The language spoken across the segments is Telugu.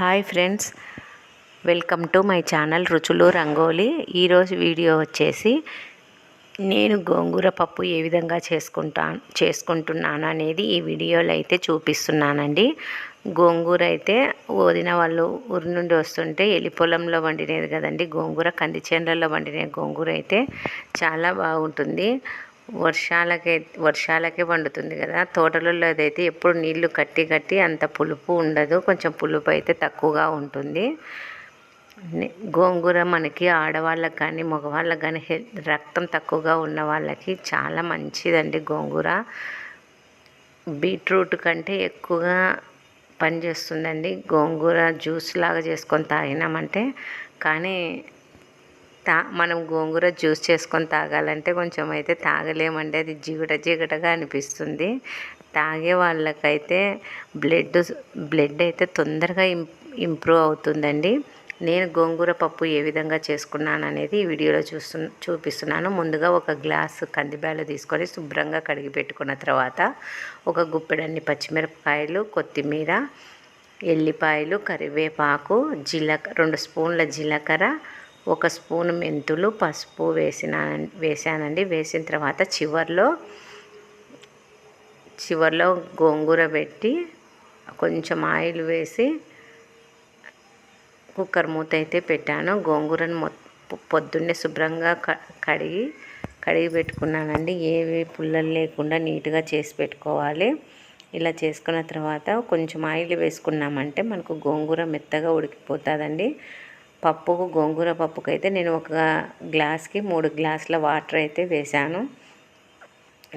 Hi friends welcome to my channel Ruchulu Rangoli. ఈరోజు వీడియో వచ్చేసి నేను గోంగూర పప్పు ఏ విధంగా చేసుకుంటా చేసుకుంటున్నాను అనేది ఈ వీడియోలో అయితే చూపిస్తున్నానండి. గోంగూర అయితే వదిన వాళ్ళు ఊరి నుండి వస్తుంటే ఎలి పొలంలో వండినది కదండి గోంగూర కంది చేనులలో వండిన గోంగూర అయితే చాలా బాగుంటుంది. వర్షాలకే వర్షాలకే వండుతుంది కదా. తోటలలో అదైతే ఎప్పుడు నీళ్ళు కట్టి కట్టి అంత పులుపు ఉండదు. కొంచెం పులుపు అయితే తక్కువగా ఉంటుంది. గోంగూర మనకి ఆడవాళ్ళకి కానీ మగవాళ్ళకి కానీ రక్తం తక్కువగా ఉన్న వాళ్ళకి చాలా మంచిదండి గోంగూర. బీట్రూట్ కంటే ఎక్కువగా పనిచేస్తుందండి. గోంగూర జ్యూస్ లాగా చేసుకొని తాగినామంటే కానీ తా మనం గోంగూర జ్యూస్ చేసుకొని తాగాలంటే కొంచెం అయితే తాగలేమండి. అది జిగట జిగటగా అనిపిస్తుంది. తాగే వాళ్ళకైతే బ్లడ్ బ్లడ్ అయితే తొందరగా ఇంప్రూవ్ అవుతుందండి. నేను గోంగూర పప్పు ఏ విధంగా చేసుకున్నాను అనేది ఈ వీడియోలో చూస్తు చూపిస్తున్నాను. ముందుగా ఒక గ్లాసు కందిబ్యాలు తీసుకొని శుభ్రంగా కడిగి పెట్టుకున్న తర్వాత ఒక గుప్పెడన్ని పచ్చిమిరపకాయలు కొత్తిమీర ఎల్లిపాయలు కరివేపాకు జీలక రెండు స్పూన్ల జీలకర్ర ఒక స్పూన్ మెంతులు పసుపు వేసిన వేసానండి. వేసిన తర్వాత చివర్లో చివర్లో గోంగూర పెట్టి కొంచెం ఆయిల్ వేసి కుక్కర్ మూత అయితే పెట్టాను. గోంగూరను మొ పొద్దున్నే శుభ్రంగా కడిగి కడిగి పెట్టుకున్నానండి. ఏవి పుల్లలు లేకుండా నీట్గా చేసి పెట్టుకోవాలి. ఇలా చేసుకున్న తర్వాత కొంచెం ఆయిల్ వేసుకున్నామంటే మనకు గోంగూర మెత్తగా ఉడికిపోతుందండి. పప్పుకు గోంగూర పప్పుకు అయితే నేను ఒక గ్లాస్కి మూడు గ్లాసుల వాటర్ అయితే వేశాను.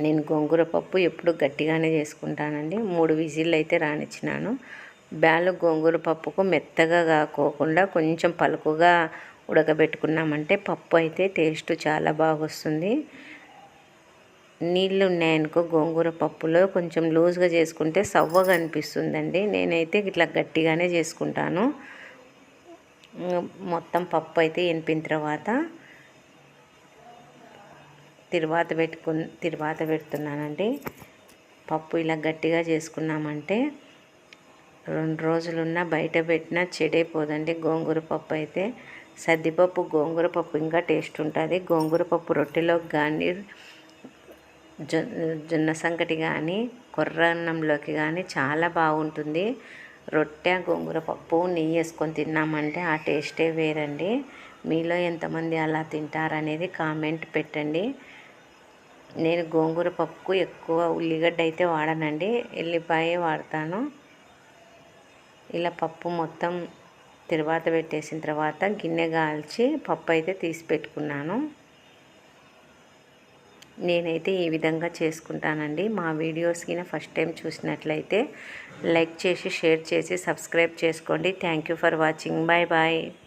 నేను గోంగూర పప్పు ఎప్పుడు గట్టిగానే చేసుకుంటానండి. మూడు విజిల్లు అయితే రానిచ్చినాను. బ్యాలు గోంగూర పప్పుకు మెత్తగా కాకోకుండా కొంచెం పలుకుగా ఉడకబెట్టుకున్నామంటే పప్పు అయితే టేస్ట్ చాలా బాగా వస్తుంది నీళ్ళు ఉన్నాయనుకో గోంగూర పప్పులో కొంచెం లూజ్గా చేసుకుంటే సవ్వగా అనిపిస్తుందండి. నేనైతే ఇట్లా గట్టిగానే చేసుకుంటాను. మొత్తం పప్పు అయితే ఎనిపిన తర్వాత తిరువాత పెట్టుకు తిరువాత పెడుతున్నానండి. పప్పు ఇలా గట్టిగా చేసుకున్నామంటే రెండు రోజులున్నా బయట పెట్టినా చెడైపోదండి. గోంగూర పప్పు అయితే సద్దిపప్పు గోంగూర పప్పు ఇంకా టేస్ట్ ఉంటుంది. గోంగూర పప్పు రొట్టెలోకి కానీ జొన్న సంకటి కానీ కొర్ర అన్నంలోకి కానీ చాలా బాగుంటుంది. రొట్టె గోంగూర పప్పు నెయ్యి వేసుకొని తిన్నామంటే ఆ టేస్టే వేరండి. మీలో ఎంతమంది అలా తింటారనేది కామెంట్ పెట్టండి. నేను గోంగూర పప్పుకు ఎక్కువ ఉల్లిగడ్డ అయితే వాడనండి. ఎల్లిపాయ వాడతాను. ఇలా పప్పు మొత్తం తిరువాత పెట్టేసిన తర్వాత గిన్నె కాల్చి పప్పు అయితే తీసి పెట్టుకున్నాను. నేనైతే ఈ విధంగా చేసుకుంటానండి. మా వీడియోస్కి ఫస్ట్ టైం చూసినట్లయితే లైక్ చేసి షేర్ చేసి సబ్స్క్రైబ్ చేసుకోండి. Thank you for watching. Bye bye.